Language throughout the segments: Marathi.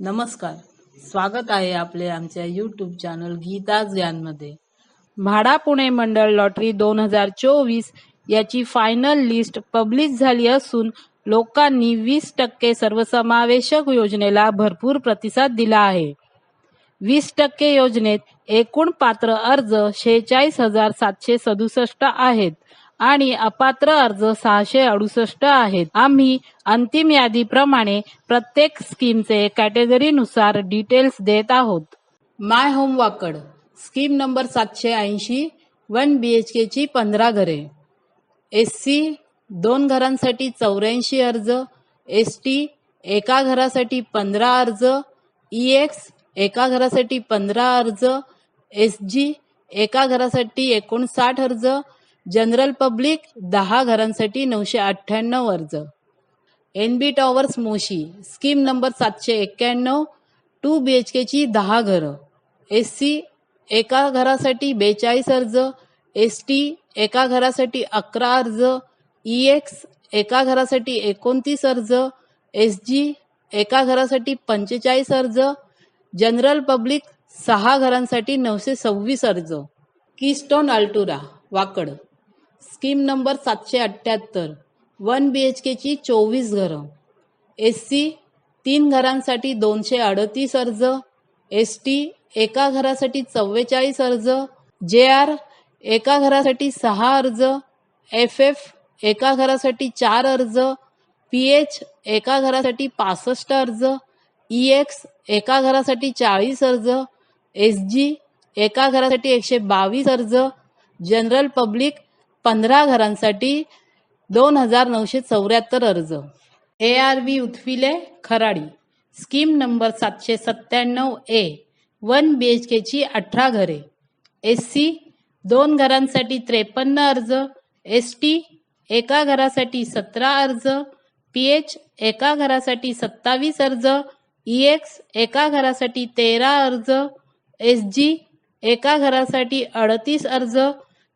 नमस्कार. स्वागत आहे आपले आमच्या यूट्यूब चॅनल गीता ज्ञानमध्ये. म्हाडा पुणे मंडळ लॉटरी दोन हजार चोवीस याची फायनल लिस्ट पब्लिश झाली असून लोकांनी वीस टक्के सर्वसमावेशक योजनेला भरपूर प्रतिसाद दिला आहे. वीस टक्के योजनेत एकूण पात्र अर्ज शेहेचाळीस हजार सातशे सदुसष्ट आहेत. आणि अपात्र अर्ज सहाशे अडुसष्ट आहेत. आम्ही अंतिम यादीप्रमाणे प्रत्येक स्कीमचे कॅटेगरीनुसार डिटेल्स देत आहोत. My Home Wakad. Scheme number सातशे ऐंशी वन बी एच केची पंधरा घरे. एस सी दोन घरांसाठी चौऱ्याऐंशी अर्ज एस टी एका घरासाठी पंधरा अर्ज ई एक्स एका घरासाठी पंधरा अर्ज एस जी एका घरासाठी एकोणसाठ अर्ज जनरल पब्लिक दहा घरांसाठी नऊशे अठ्ठ्याण्णव अर्ज. N B Towers Moshi scheme number सातशे एक्क्याण्णव टू बी एच केची दहा घरं. एस सी एका घरासाठी बेचाळीस अर्ज एस टी एका घरासाठी अकरा अर्ज ई एक्स एका घरासाठी एकोणतीस अर्ज एस जी एका घरासाठी पंचेचाळीस अर्ज जनरल पब्लिक सहा घरांसाठी नऊशे सव्वीस अर्ज. Keystone Altura Wakad. Scheme number सातशे अठ्ठ्याहत्तर. वन बी एच केची चोवीस घरं. एस सी तीन घरांसाठी दोनशे अडतीस अर्ज. एस टी एका घरासाठी चव्वेचाळीस अर्ज. जे आर एका घरासाठी सहा अर्ज. एफ एफ एका घरासाठी चार अर्ज. पी एच एका घरासाठी पासष्ट अर्ज. ई एक्स एका घरासाठी चाळीस अर्ज. एस जी एका घरासाठी एकशे बावीस अर्ज. जनरल पब्लिक पंधरा घरांसाठी दोन हजार नऊशे चौऱ्याहत्तर अर्ज. ए आर व्ही उथविले खराडी. स्कीम नंबर सातशे सत्त्याण्णव ए वन बी एच केची अठरा घरे. एस सी दोन घरांसाठी त्रेपन्न अर्ज. एस टी एका घरासाठी सतरा अर्ज. पी एच एका घरासाठी सत्तावीस अर्ज. ई एक्स एका घरासाठी तेरा अर्ज. एस जी एका घरासाठी अडतीस अर्ज.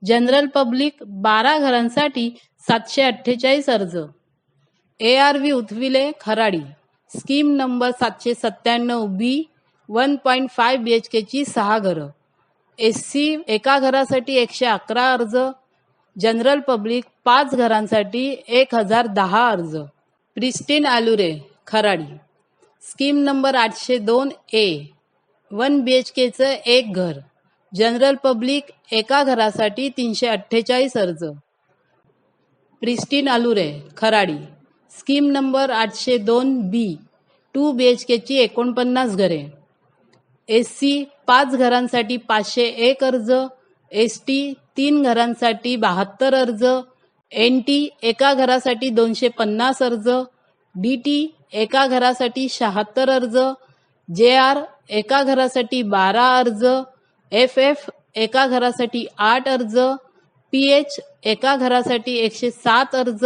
जनरल पब्लिक बारा घरांसाठी सातशे अठ्ठेचाळीस अर्ज. ए आर व्ही उथविले खराडी. स्कीम नंबर सातशे सत्त्याण्णव B one point five B H केची सहा घरं. एस सी एका घरासाठी एकशे अकरा अर्ज. जनरल पब्लिक पाच घरांसाठी एक हजार दहा अर्ज. Pristine allure Kharadi. Scheme number आठशे दोन ए वन बी एच केचं एक घर. जनरल पब्लिक एका घरासाठी तीनशे अठ्ठेचाळीस अर्ज. Pristine allure Kharadi. Scheme number आठशे दोन बी टू बी एच केची एकोणपन्नास घरे. एस सी पाच घरांसाठी पाचशे एक अर्ज एस टी तीन घरांसाठी बहात्तर अर्ज एन टी एका घरासाठी दोनशे पन्नास अर्ज डी टी एका घरासाठी शहात्तर अर्ज जे आर एका घरासाठी बारा अर्ज एफ एफ एका घरासाठी आठ अर्ज पी एच एका घरासाठी एकशे सात अर्ज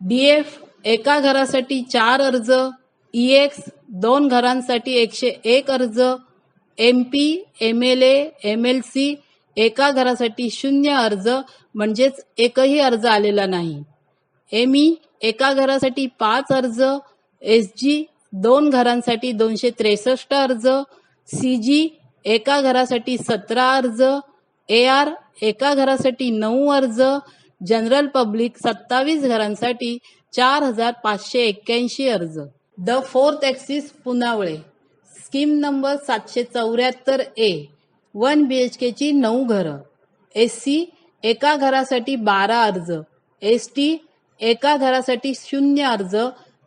डी एफ एका घरासाठी चार अर्ज ई एक्स दोन घरांसाठी एकशे एक अर्ज M P M L A M L C एका घरासाठी शून्य अर्ज म्हणजेच एकही अर्ज आलेला नाही. एम ई एका घरासाठी पाच अर्ज एस जी दोन घरांसाठी दोनशे त्रेसष्ट अर्ज सी जी एका घरासाठी सतरा अर्ज ए आर एका घरासाठी नऊ अर्ज जनरल पब्लिक सत्तावीस घरांसाठी चार हजार पाचशे एक्क्याऐंशी अर्ज. The Fourth Axis Punawale. Scheme number सातशे चौऱ्याहत्तर ए. वन बी एच केची नऊ घरं. एस सी एका घरासाठी बारा अर्ज. एस टी एका घरासाठी शून्य अर्ज.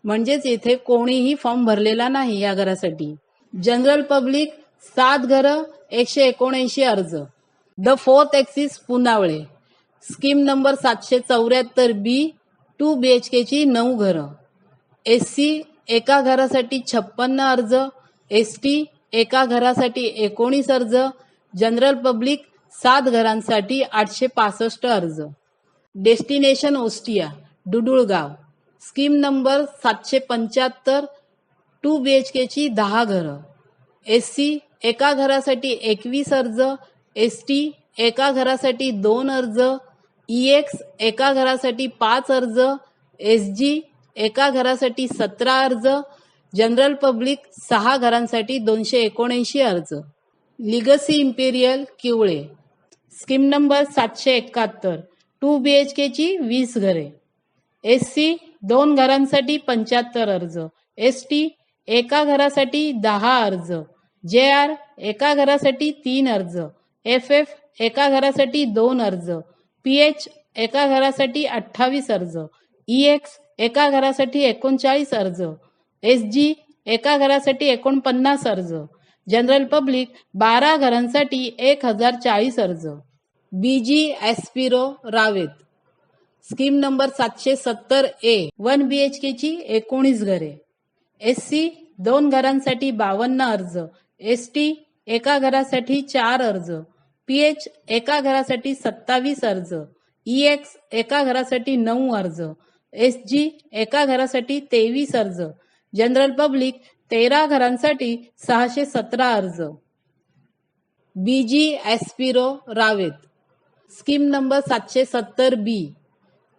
म्हणजेच इथे कोणीही फॉर्म भरलेला नाही या घरासाठी. जनरल पब्लिक सात घरं एकशे एकोणऐंशी अर्ज. The Fourth Axis Punawale. Scheme number सातशे चौऱ्याहत्तर बी टू बी एच केची नऊ घरं. एस सी एका घरासाठी छप्पन्न अर्ज. एस टी एका घरासाठी एकोणीस अर्ज. जनरल पब्लिक सात घरांसाठी आठशे पासष्ट अर्ज. Destination Ostia Dudulgaon. Scheme number सातशे पंच्याहत्तर टू बी एच केची दहा घरं. एस सी एका घरासाठी एकवीस अर्ज एस टी एका घरासाठी दोन अर्ज ई एक्स एका घरासाठी पाच अर्ज एस जी एका घरासाठी सतरा अर्ज जनरल पब्लिक सहा घरांसाठी दोनशे एकोणऐंशी अर्ज. Legacy imperial Kiwale. Scheme number सातशे एकाहत्तर. टू बी एच केची वीस घरे. एस सी दोन घरांसाठी पंच्याहत्तर अर्ज. एस टी एका घरासाठी दहा अर्ज. जे आर एका घरासाठी तीन अर्ज एफ एफ एका घरासाठी दोन अर्ज पी एच एका घरासाठी अठ्ठावीस अर्ज ई एक्स एका घरासाठी एकोणचाळीस अर्ज एस जी एका घरासाठी एकोणपन्नास अर्ज जनरल पब्लिक बारा घरांसाठी एक हजार चाळीस अर्ज. बी जी एस्पिरो रावेत. स्कीम नंबर सातशे सत्तर ए वन बी एच केची एकोणीस घरे. एस सी दोन घरांसाठी बावन्न अर्ज एस टी एका घरासाठी चार अर्ज. पी एच एका घरासाठी सत्तावीस अर्ज. ई एक्स एका घरासाठी नऊ अर्ज. एस जी एका घरासाठी तेवीस अर्ज. जनरल पब्लिक तेरा घरांसाठी सहाशे सतरा अर्ज. बी जी रावेत. स्कीम नंबर सातशे सत्तर बी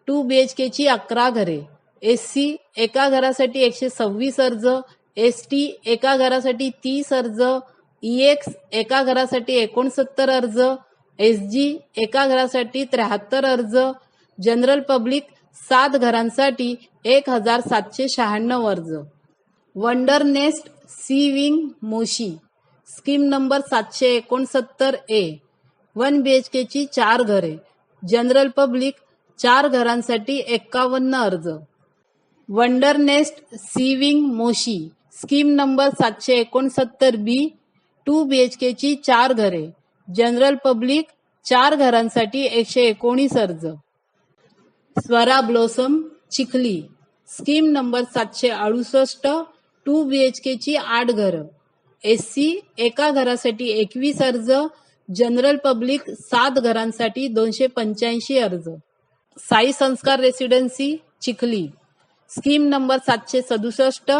टू बी एच केची अकरा घरे. एस सी एका घरासाठी एकशे सव्वीस अर्ज. एस टी एका घरासाठी तीस अर्ज ई एक्स एका घरासाठी एकोणसत्तर अर्ज एस जी एका घरासाठी त्र्याहत्तर अर्ज जनरल पब्लिक सात घरांसाठी एक हजार सातशे शहाण्णव अर्ज. Wonder Nest C wing Moshi. Scheme number सातशे एकोणसत्तर ए. वन बी एच केची चार घरे. जनरल पब्लिक चार घरांसाठी एक्कावन्न अर्ज. Wonder Nest C wing Moshi. Scheme number सातशे एकोणसत्तर बी टू बी एच केची चार घरे. जनरल पब्लिक चार घरांसाठी एकशे एकोणीस अर्ज. Swara Blossom Chikhli. Scheme number सातशे अडुसष्ट टू बी एच केची आठ घरं. एस सी एका घरासाठी एकवीस अर्ज. जनरल पब्लिक सात घरांसाठी दोनशे पंच्याऐंशी अर्ज. साई संस्कार रेसिडेन्सी चिखली. स्कीम नंबर सातशे सदुसष्ट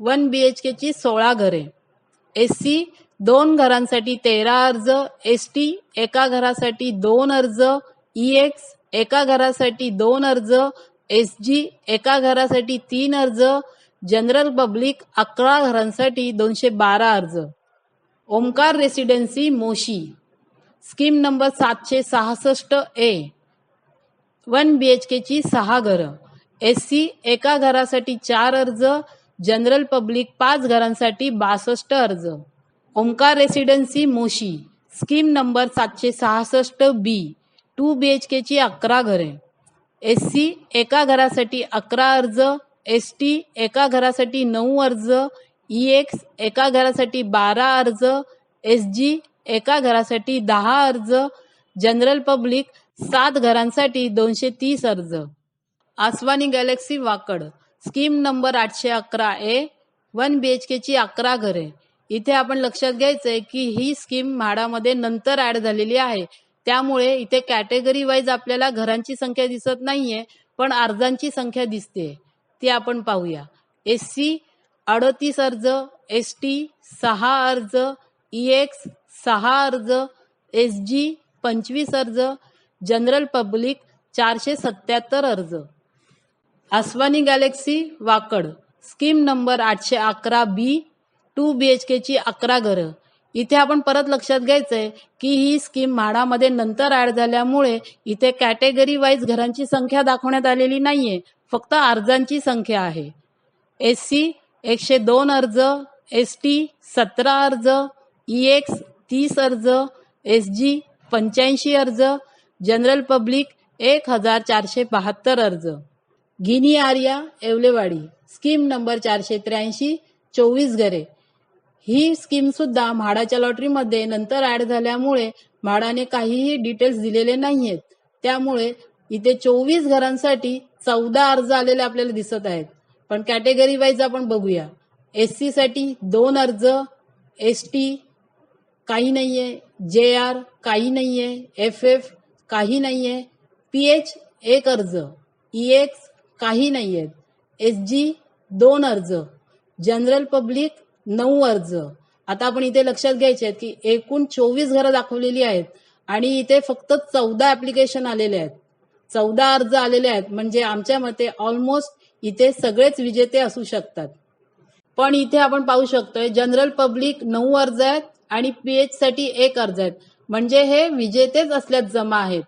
वन बी एच केची सोळा घरे. एस सी दोन घरांसाठी तेरा अर्ज. एस टी एका घरासाठी दोन अर्ज. ई एक्स एका घरासाठी दोन अर्ज. एस जी एका घरासाठी तीन अर्ज. जनरल पब्लिक अकरा घरांसाठी दोनशे बारा अर्ज. Omkar Residency Moshi. Scheme number सातशे सहासष्ट ए वन बी एच केची सहा घरं. एस सी एका घरासाठी चार अर्ज. जनरल पब्लिक पाच घरांसाठी बासष्ट अर्ज. Omkar residency Moshi. Scheme number सातशे सहासष्ट बी. टू बी एच केची अकरा घरे. एस सी एका घरासाठी अकरा अर्ज एस टी एका घरासाठी नऊ अर्ज ई एक्स एका घरासाठी बारा अर्ज एस जी एका घरासाठी दहा अर्ज जनरल पब्लिक सात घरांसाठी दोनशे तीस अर्ज. Aswani Galaxy Wakad. Scheme number आठशे अकरा ए वन बी एच केची अकरा घरे. इथे आपण लक्षात घ्यायचंय की ही स्कीम म्हाडामध्ये नंतर ऍड झालेली आहे. त्यामुळे इथे कॅटेगरी वाईज आपल्याला घरांची संख्या दिसत नाहीये पण अर्जांची संख्या दिसते. ती आपण पाहूया. एस सी अडतीस अर्ज एस टी सहा अर्ज ई एक्स सहा अर्ज एस जी पंचवीस अर्ज जनरल पब्लिक चारशे सत्याहत्तर अर्ज. Aswani Galaxy Wakad. Scheme number आठशे अकरा बी टू बी एच केची अकरा घरं. इथे आपण परत लक्षात घ्यायचंय की ही स्कीम म्हाडामध्ये नंतर ऍड झाल्यामुळे इथे कॅटेगरी वाईज घरांची संख्या दाखवण्यात आलेली नाहीये फक्त अर्जांची संख्या आहे. एस सी एकशे दोन अर्ज एस टी सतरा अर्ज ई एक्स तीस अर्ज एस जी पंच्याऐंशी अर्ज जनरल पब्लिक एक हजार चारशे बहात्तर अर्ज. गिनी आर्या येवलेवाडी स्कीम नंबर चारशे त्र्याऐंशी चोवीस घरे. ही स्कीम सुद्धा म्हाडाच्या लॉटरीमध्ये नंतर ऍड झाल्यामुळे म्हाडाने काहीही डिटेल्स दिलेले नाहीयेत. त्यामुळे इथे चोवीस घरांसाठी चौदा अर्ज आलेले आपल्याला दिसत आहेत. पण कॅटेगरी वाईज आपण बघूया. एस सी साठी दोन अर्ज एस टी काही नाहीये जे आर काही नाहीये एफ एफ काही नाहीये पी एच एक अर्ज ई एक्स काही नाहीयेत. एस जी दोन अर्ज जनरल पब्लिक नऊ अर्ज. आता आपण इथे लक्षात घ्यायचे आहेत की एकूण चोवीस घरं दाखवलेली आहेत आणि इथे फक्त चौदा ऍप्लिकेशन आलेले आहेत. चौदा अर्ज आलेले आहेत म्हणजे आमच्या मते ऑलमोस्ट इथे सगळेच विजेते असू शकतात. पण इथे आपण पाहू शकतोय जनरल पब्लिक नऊ अर्ज आहेत आणि पीएच साठी एक अर्ज आहेत. म्हणजे हे विजेतेच असल्यात जमा आहेत.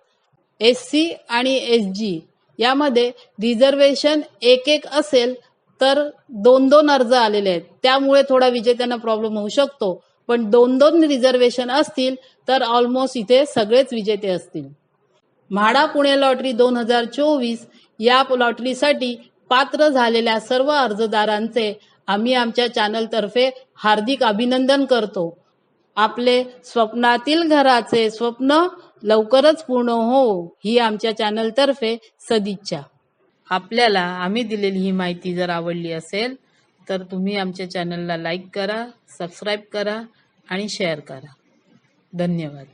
एस सी आणि एस जी यामध्ये रिझर्वेशन एक एक असेल तर दोन दोन अर्ज आलेले आहेत. त्यामुळे थोडा विजेत्यांना प्रॉब्लेम होऊ शकतो. पण दोन दोन रिझर्वेशन असतील तर ऑलमोस्ट इथे सगळेच विजेते असतील. म्हाडा पुणे लॉटरी दोन हजार चोवीस या लॉटरीसाठी पात्र झालेल्या सर्व अर्जदारांचे आम्ही आमच्या चॅनलतर्फे हार्दिक अभिनंदन करतो. आपले स्वप्नातील घराचे स्वप्न लवकरच पूर्ण हो ही आमच्या चॅनलतर्फे सदिच्छा. आपल्याला आम्ही दिलेली ही माहिती जर आवडली असेल तर तुम्ही आमच्या चॅनलला लाईक करा सबस्क्राईब करा आणि शेअर करा. धन्यवाद.